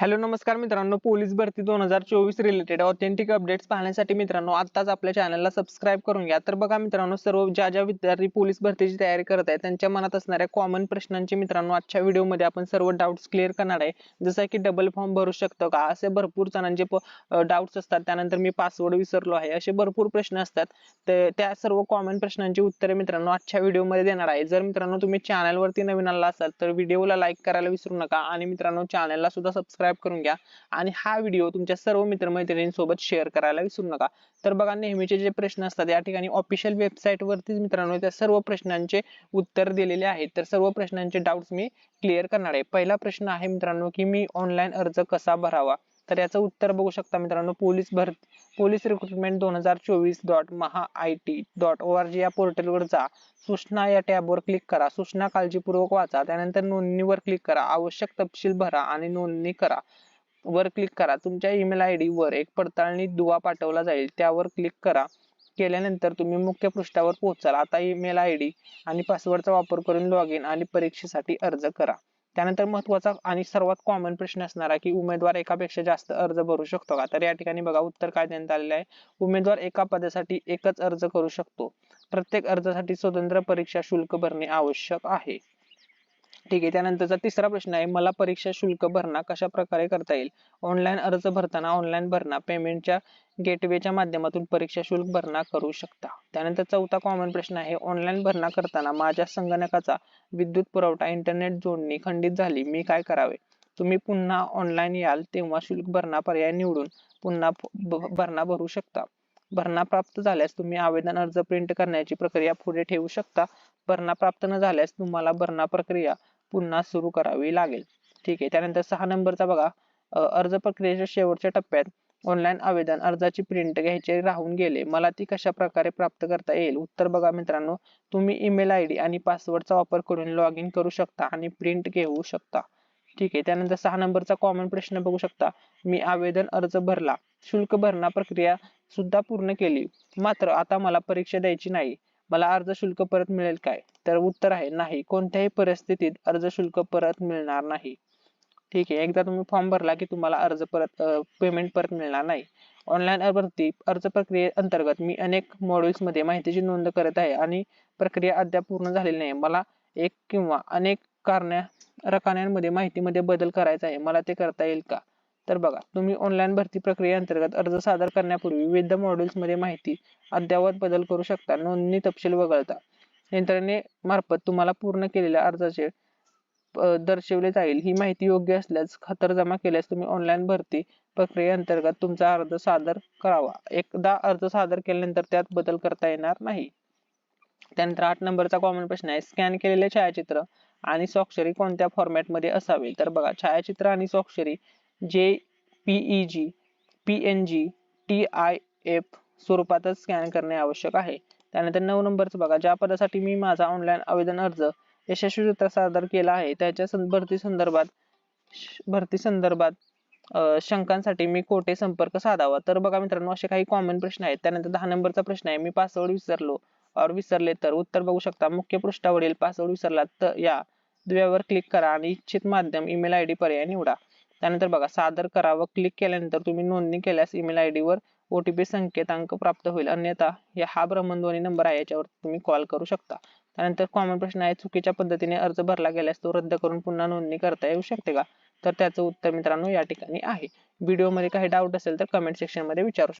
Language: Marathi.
हॅलो नमस्कार मित्रांनो. पोलीस भरती दोन हजार चोवीस रिलेटेड ऑथेंटिक अपडेट्स पाहण्यासाठी मित्रांनो आत्ताच आपल्या चॅनलला सबस्क्राईब करून घ्या. तर बघा मित्रांनो सर्व ज्या ज्या विद्यार्थी पोलीस भरतीची तयारी करत आहेत त्यांच्या मनात असणाऱ्या कॉमन प्रश्नांची मित्रांनो आजच्या व्हिडिओमध्ये आपण सर्व डाऊट्स क्लिअर करणार आहे. जसं की डबल फॉर्म भरू शकतो का? असे भरपूर जणांचे डाऊट्स असतात. त्यानंतर मी पासवर्ड विसरलो आहे. असे भरपूर प्रश्न असतात. तर त्या सर्व कॉमन प्रश्नांची उत्तरे मित्रांनो आजच्या व्हिडिओमध्ये देणार आहे. जर मित्रांनो तुम्ही चॅनलवरती नवीन आला असाल तर व्हिडिओला लाईक करायला विसरू नका. आणि मित्रांनो चॅनलला सुद्धा सबस्क्राईब करून घ्या. आणि हा व्हिडिओ तुमच्या सर्व मित्रमैत्रिणींसोबत शेअर करायला विसरू नका. तर बघा नेहमीचे जे प्रश्न असतात या ठिकाणी ऑफिशियल वेबसाईट वरतीच मित्रांनो त्या सर्व प्रश्नांचे उत्तर दिलेले आहेत. तर सर्व प्रश्नांचे डाऊट्स मी क्लिअर करणार आहे. पहिला प्रश्न आहे मित्रांनो की मी ऑनलाईन अर्ज कसा भरावा? तर याचं उत्तर बघू शकता मित्रांनो पोलीस भर पोलीस रिक्रुटमेंट दोन हजार चोवीस dot Maha I T dot O R G या पोर्टलवर जा. सूचना या टॅबवर क्लिक करा. सूचना काळजीपूर्वक वाचा. त्यानंतर नोंदणीवर क्लिक करा. आवश्यक तपशील भरा आणि नोंदणी करा. वर क्लिक करा. तुमच्या ईमेल आय डी वर एक पडताळणी दुवा पाठवला जाईल. त्यावर क्लिक करा. केल्यानंतर तुम्ही मुख्य पृष्ठावर पोहोचाल. आता ईमेल आय डी आणि पासवर्डचा वापर करून लॉग इन आणि परीक्षेसाठी अर्ज करा. त्यानंतर महत्त्वाचा आणि सर्वात कॉमन प्रश्न असणारा की उमेदवार एकापेक्षा जास्त अर्ज भरू शकतो का? तर या ठिकाणी बघा उत्तर काय देण्यात आलेलं आहे. उमेदवार एका पदासाठी एकच अर्ज करू शकतो. प्रत्येक अर्जासाठी स्वतंत्र परीक्षा शुल्क भरणे आवश्यक आहे. ठीक आहे त्यानंतरचा तिसरा प्रश्न आहे मला परीक्षा शुल्क भरणा कशा प्रकारे करता येईल? ऑनलाईन अर्ज भरताना ऑनलाईन भरणा पेमेंटच्या गेटवेच्या माध्यमातून परीक्षा शुल्क भरणा करू शकता. त्यानंतर चौथा कॉमन प्रश्न आहे ऑनलाईन भरणा करताना माझ्या संगणकाचा विद्युत पुरवठा इंटरनेट जोडणी खंडित झाली मी काय करावे? तुम्ही पुन्हा ऑनलाईन याल तेव्हा शुल्क भरणा पर्याय निवडून पुन्हा भरणा भरू शकता. भरणा प्राप्त झाल्यास तुम्ही आवेदन अर्ज प्रिंट करण्याची प्रक्रिया पुढे ठेवू शकता. भरणा प्राप्त न झाल्यास तुम्हाला भरणा प्रक्रिया पुन्हा सुरू करावी लागेल. ठीक आहे. त्यानंतर सहा नंबरचा बघा. अर्ज प्रक्रियेच्या शेवटच्या टप्प्यात ऑनलाईन आवेदन अर्जाची प्रिंट घ्यायचे राहून गेले. मला ती कशा प्रकारे प्राप्त करता येईल? उत्तर बघा मित्रांनो. तुम्ही ईमेल आय डी आणि पासवर्डचा वापर करून लॉग इन करू शकता आणि प्रिंट घेऊ शकता. ठीक आहे. त्यानंतर सहा नंबरचा कॉमन प्रश्न बघू शकता. मी आवेदन अर्ज भरला. शुल्क भरणा प्रक्रिया सुद्धा पूर्ण केली. मात्र आता मला परीक्षा द्यायची नाही. मला अर्ज शुल्क परत मिळेल काय? तर उत्तर आहे नाही. कोणत्याही परिस्थितीत अर्ज शुल्क परत मिळणार नाही. ठीक आहे. एकदा तुम्ही फॉर्म भरला की तुम्हाला अर्ज परत पेमेंट परत मिळणार नाही. ऑनलाईन भरती अर्ज प्रक्रिये अंतर्गत मी अनेक मॉड्यूल्समध्ये माहितीची नोंद करत आहे आणि प्रक्रिया अद्याप पूर्ण झालेली नाही. मला एक किंवा अनेक कारण्या रकान्यांमध्ये माहितीमध्ये बदल करायचा आहे. मला ते करता येईल का? तर बघा तुम्ही ऑनलाईन भरती प्रक्रियेअंतर्गत अर्ज सादर करण्यापूर्वी विविध मॉड्यूल्समध्ये माहिती अद्ययावत बदल करू शकता नोंदणी तपशील वगळता. यंत्रणे मार्फत तुम्हाला पूर्ण केलेल्या अर्जाचे दर्शवले जाईल. ही माहिती योग्य असल्यास खातर जमा केल्यास तुम्ही ऑनलाईन भरती प्रक्रियेअंतर्गत तुमचा अर्ज सादर करावा. एकदा अर्ज सादर केल्यानंतर त्यात बदल करता येणार नाही. त्यानंतर आठ नंबरचा कॉमन प्रश्न आहे. स्कॅन केलेले छायाचित्र आणि स्वाक्षरी कोणत्या फॉर्मॅटमध्ये असावे? तर बघा छायाचित्र आणि स्वाक्षरी JPEG PNG T I F स्वरूपातच स्कॅन करणे आवश्यक आहे. त्यानंतर नऊ नंबरचं बघा ज्या पदासाठी मी माझा ऑनलाईन आवेदन अर्ज यशस्वीरित्या सादर केला आहे त्याच्या भरती संदर्भात भरती संदर्भात शंकांसाठी मी कोठे संपर्क साधावा? तर बघा मित्रांनो असे काही कॉमन प्रश्न आहेत. त्यानंतर दहा नंबरचा प्रश्न आहे. मी पासवर्ड विसरलो और विसरले तर उत्तर बघू शकता. मुख्य पृष्ठावरील पासवर्ड विसरला तर या दुव्यावर क्लिक करा आणि इच्छित माध्यम ईमेल आय डी पर्याय निवडा. त्यानंतर बघा सादर करा व क्लिक केल्यानंतर तुम्ही नोंदणी केल्यास ईमेल आय डी वर ओटीपी संकेतांक प्राप्त होईल. अन्यथा हा भ्रमणध्वनी नंबर आहे याच्यावर तुम्ही कॉल करू शकता. त्यानंतर कॉमन प्रश्न आहे चुकीच्या पद्धतीने अर्ज भरला गेल्यास तो रद्द करून पुन्हा नोंदणी करता येऊ शकते का? तर त्याचं उत्तर मित्रांनो या ठिकाणी आहे. व्हिडिओमध्ये काही डाऊट असेल तर कमेंट सेक्शनमध्ये विचारू